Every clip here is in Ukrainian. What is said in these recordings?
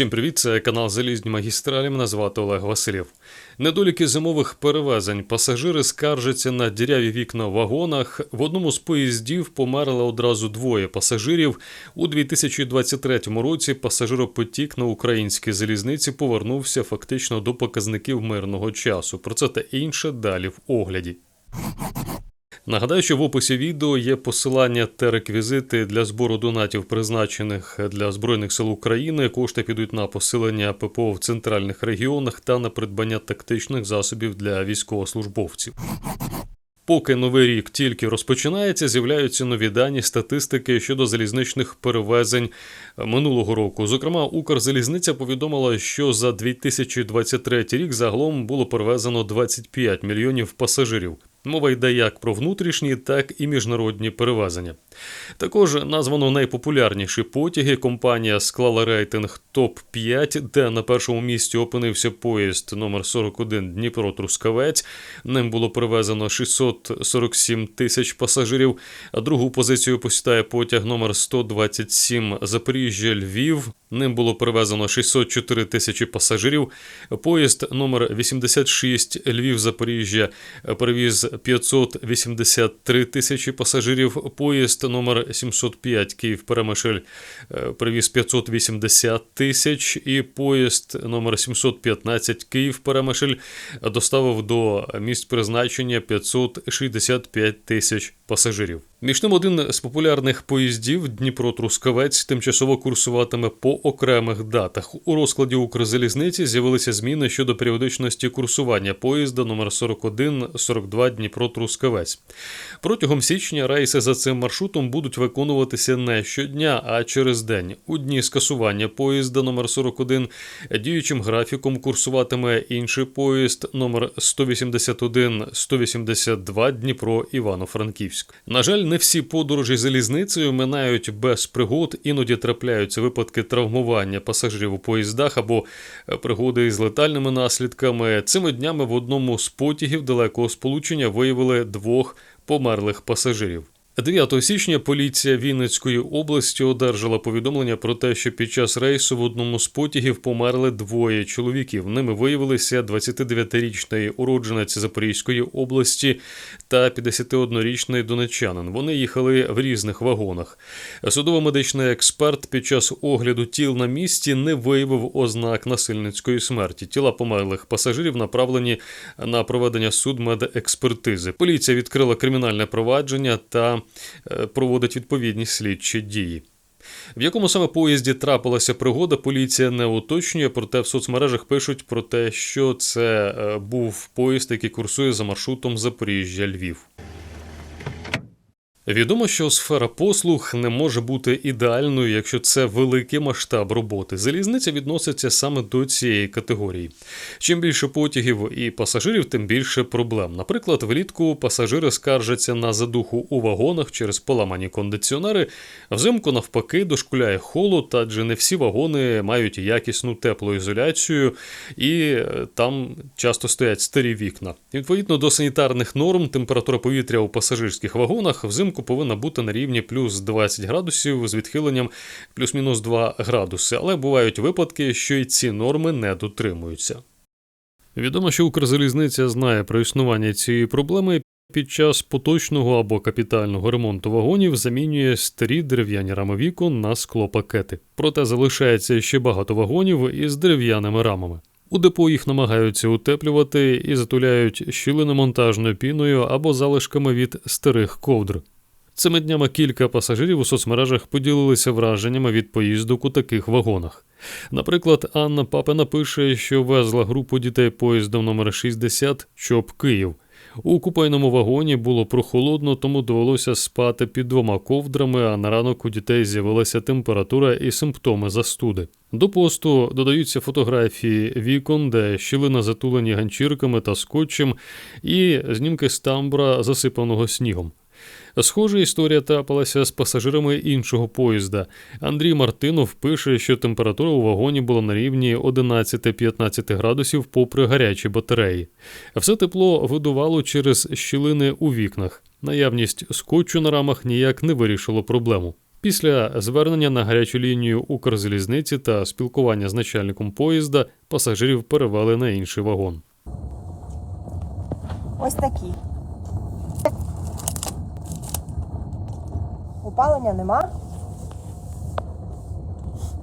Всім привіт, це канал Залізні Магістралі. Мене звати Олег Васильєв. Недоліки зимових перевезень. Пасажири скаржаться на діряві вікна в вагонах. В одному з поїздів померли одразу двоє пасажирів. У 2023 році пасажиропотік на українській залізниці повернувся фактично до показників мирного часу. Про це та інше далі в огляді. Нагадаю, що в описі відео є посилання та реквізити для збору донатів, призначених для Збройних сил України. Кошти підуть на посилення ППО в центральних регіонах та на придбання тактичних засобів для військовослужбовців. Поки новий рік тільки розпочинається, з'являються нові дані статистики щодо залізничних перевезень минулого року. Зокрема, Укрзалізниця повідомила, що за 2023 рік загалом було перевезено 25 мільйонів пасажирів. Мова йде як про внутрішні, так і міжнародні перевезення. Також названо найпопулярніші потяги. Компанія склала рейтинг топ-5, де на першому місці опинився поїзд номер 41 Дніпро Трускавець. Ним було перевезено 647 тисяч пасажирів. А другу позицію посідає потяг номер 127 Запоріжжя Львів. Ним було перевезено 604 тисячі пасажирів. Поїзд номер 86 Львів Запоріжжя перевіз 583 тисячі пасажирів. Поїзд номер 705 Київ Перемишель привіз 580 тисяч. І поїзд номер 715 Київ Перемишль доставив до місць призначення 565 тисяч пасажирів. Між тим, один з популярних поїздів Дніпро-Трускавець тимчасово курсуватиме по окремих датах. У розкладі Укрзалізниці з'явилися зміни щодо періодичності курсування поїзда номер 41 42 Дніпро-Трускавець. Протягом січня рейси за цим маршрутом будуть виконуватися не щодня, а через день. У дні скасування поїзда номер 41 діючим графіком курсуватиме інший поїзд номер 181 182 Дніпро Івано-Франківськ. На жаль, не всі подорожі залізницею минають без пригод, іноді трапляються випадки травмування пасажирів у поїздах або пригоди з летальними наслідками. Цими днями в одному з потягів далекого сполучення виявили двох померлих пасажирів. 9 січня поліція Вінницької області одержала повідомлення про те, що під час рейсу в одному з потягів померли двоє чоловіків. Ними виявилися 29-річний уродженець Запорізької області та 51-річний донечанин. Вони їхали в різних вагонах. Судово-медичний експерт під час огляду тіл на місці не виявив ознак насильницької смерті. Тіла померлих пасажирів направлені на проведення судмедекспертизи. Поліція відкрила кримінальне провадження та проводить відповідні слідчі дії. В якому саме поїзді трапилася пригода, поліція не уточнює, проте в соцмережах пишуть про те, що це був поїзд, який курсує за маршрутом Запоріжжя Львів. Відомо, що сфера послуг не може бути ідеальною, якщо це великий масштаб роботи. Залізниця відноситься саме до цієї категорії. Чим більше потягів і пасажирів, тим більше проблем. Наприклад, влітку пасажири скаржаться на задуху у вагонах через поламані кондиціонери. Взимку, навпаки, дошкуляє холод, адже не всі вагони мають якісну теплоізоляцію, і там часто стоять старі вікна. Відповідно до санітарних норм, температура повітря у пасажирських вагонах взимку повинна бути на рівні плюс 20 градусів з відхиленням плюс-мінус 2 градуси, але бувають випадки, що і ці норми не дотримуються. Відомо, що Укрзалізниця знає про існування цієї проблеми. Під час поточного або капітального ремонту вагонів замінює старі дерев'яні рами вікон на склопакети. Проте залишається ще багато вагонів із дерев'яними рамами. У депо їх намагаються утеплювати і затуляють щілиномонтажною піною або залишками від старих ковдр. Цими днями кілька пасажирів у соцмережах поділилися враженнями від поїздок у таких вагонах. Наприклад, Анна Папина пише, що везла групу дітей поїздом номер 60 ЧОП Київ. У купейному вагоні було прохолодно, тому довелося спати під двома ковдрами, а на ранок у дітей з'явилася температура і симптоми застуди. До посту додаються фотографії вікон, де щілина затулені ганчірками та скотчем, і знімки з тамбура, засипаного снігом. Схожа історія трапилася з пасажирами іншого поїзда. Андрій Мартинов пише, що температура у вагоні була на рівні 11-15 градусів попри гарячі батареї. Все тепло видувало через щілини у вікнах. Наявність скотчу на рамах ніяк не вирішило проблему. Після звернення на гарячу лінію Укрзалізниці та спілкування з начальником поїзда пасажирів перевели на інший вагон. Ось такі. Опалення нема.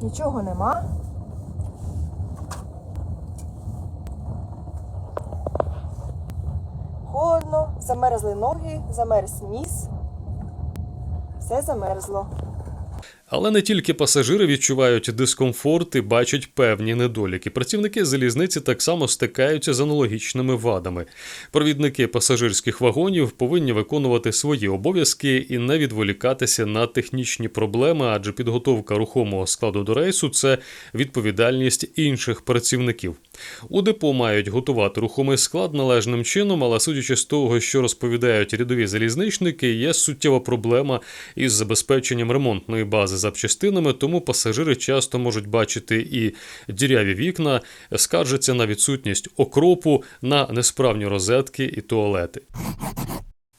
Нічого нема. Холодно, замерзли ноги, замерз ніс. Все замерзло. Але не тільки пасажири відчувають дискомфорт і бачать певні недоліки. Працівники залізниці так само стикаються з аналогічними вадами. Провідники пасажирських вагонів повинні виконувати свої обов'язки і не відволікатися на технічні проблеми, адже підготовка рухомого складу до рейсу це відповідальність інших працівників. У депо мають готувати рухомий склад належним чином, але судячи з того, що розповідають рядові залізничники, є суттєва проблема із забезпеченням ремонтної бази запчастинами, тому пасажири часто можуть бачити і діряві вікна, скаржаться на відсутність окропу, на несправні розетки і туалети.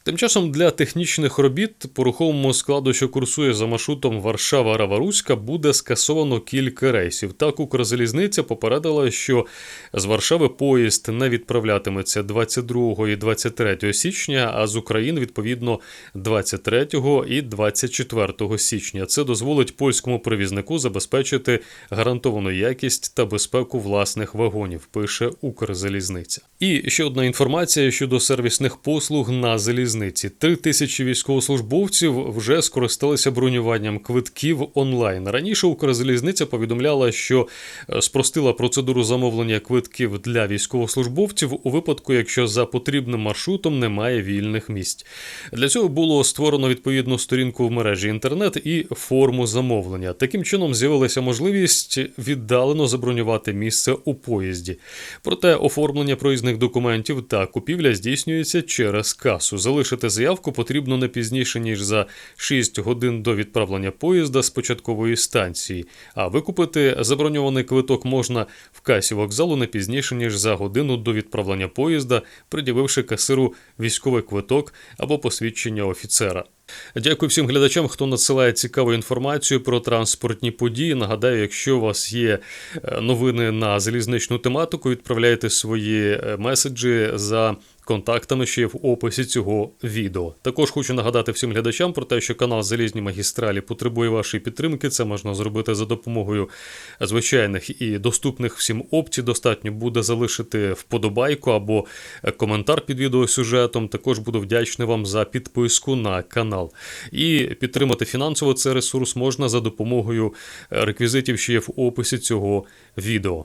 Тим часом для технічних робіт по рухомому складу, що курсує за маршрутом Варшава-Раваруська, буде скасовано кілька рейсів. Так, Укрзалізниця попередила, що з Варшави поїзд не відправлятиметься 22 і 23 січня, а з України відповідно 23 і 24 січня. Це дозволить польському перевізнику забезпечити гарантовану якість та безпеку власних вагонів. Пише Укрзалізниця. І ще одна інформація щодо сервісних послуг на залізниці. Три тисячі військовослужбовців вже скористалися бронюванням квитків онлайн. Раніше Укрзалізниця повідомляла, що е, спростила процедуру замовлення квитків для військовослужбовців у випадку, якщо за потрібним маршрутом немає вільних місць. Для цього було створено відповідну сторінку в мережі інтернет і форму замовлення. Таким чином з'явилася можливість віддалено забронювати місце у поїзді. Проте оформлення проїзних документів та купівля здійснюється через касу. Залишити заявку потрібно не пізніше ніж за 6 годин до відправлення поїзда з початкової станції. А викупити заброньований квиток можна в касі вокзалу не пізніше ніж за годину до відправлення поїзда, пред'явивши касиру військовий квиток або посвідчення офіцера. Дякую всім глядачам, хто надсилає цікаву інформацію про транспортні події. Нагадаю, якщо у вас є е, новини на залізничну тематику, відправляйте свої е, меседжі за контактами, що є в описі цього відео. Також хочу нагадати всім глядачам про те, що канал Залізні магістралі потребує вашої підтримки. Це можна зробити за допомогою звичайних і доступних всім опцій. Достатньо буде залишити вподобайку або коментар під відеосюжетом. Також буду вдячний вам за підписку на канал. І підтримати фінансово цей ресурс можна за допомогою реквізитів, що є в описі цього відео.